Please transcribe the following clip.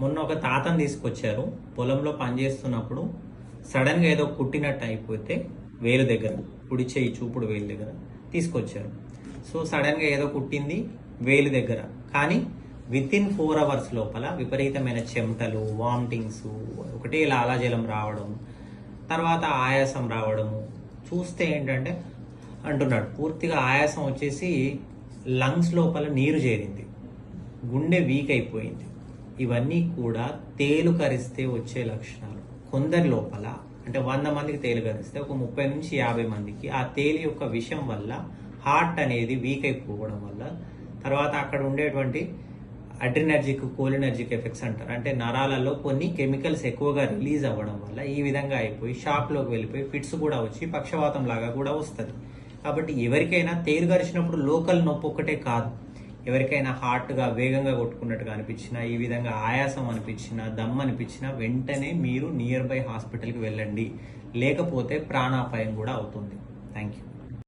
మొన్న ఒక తాతను తీసుకొచ్చారు. పొలంలో పనిచేస్తున్నప్పుడు సడన్గా ఏదో కుట్టినట్టు అయిపోతే వేలు దగ్గర కుడి చేయి చూపుడు వేలు దగ్గర తీసుకొచ్చారు. సో సడన్గా ఏదో కుట్టింది వేలు దగ్గర. కానీ విత్ ఇన్ ఫోర్ అవర్స్ లోపల విపరీతమైన చెమటలు వామిటింగ్స్ ఒకటే లాలాజలం రావడం తర్వాత ఆయాసం రావడము చూస్తే ఏంటంటే అంటున్నాడు. పూర్తిగా ఆయాసం వచ్చేసి లంగ్స్ లోపల నీరు చేరింది. గుండె వీక్ అయిపోయింది. ఇవన్నీ కూడా తేలు కరిస్తే వచ్చే లక్షణాలు. కొందరి లోపల అంటే వంద మందికి తేలు కరిస్తే ఒక ముప్పై నుంచి యాభై మందికి ఆ తేలి యొక్క విషయం వల్ల హార్ట్ అనేది వీక్ అయిపోవడం వల్ల తర్వాత అక్కడ ఉండేటువంటి అడ్రినర్జిక్ కోలినర్జిక్ ఎఫెక్ట్స్ అంటారు. అంటే నరాలలో కొన్ని కెమికల్స్ ఎక్కువగా రిలీజ్ అవ్వడం వల్ల ఈ విధంగా అయిపోయి షాప్లోకి వెళ్ళిపోయి ఫిట్స్ కూడా వచ్చి పక్షవాతం లాగా కూడా వస్తుంది. కాబట్టి ఎవరికైనా తేలు గరిచినప్పుడు లోకల్ నొప్పి ఒక్కటే కాదు. ఎవరికైనా హార్ట్గా వేగంగా కొట్టుకున్నట్టుగా అనిపించినా ఈ విధంగా ఆయాసం అనిపించినా దమ్ అనిపించినా వెంటనే మీరు నియర్ బై హాస్పిటల్కి వెళ్ళండి. లేకపోతే ప్రాణాపాయం కూడా అవుతుంది. Thank you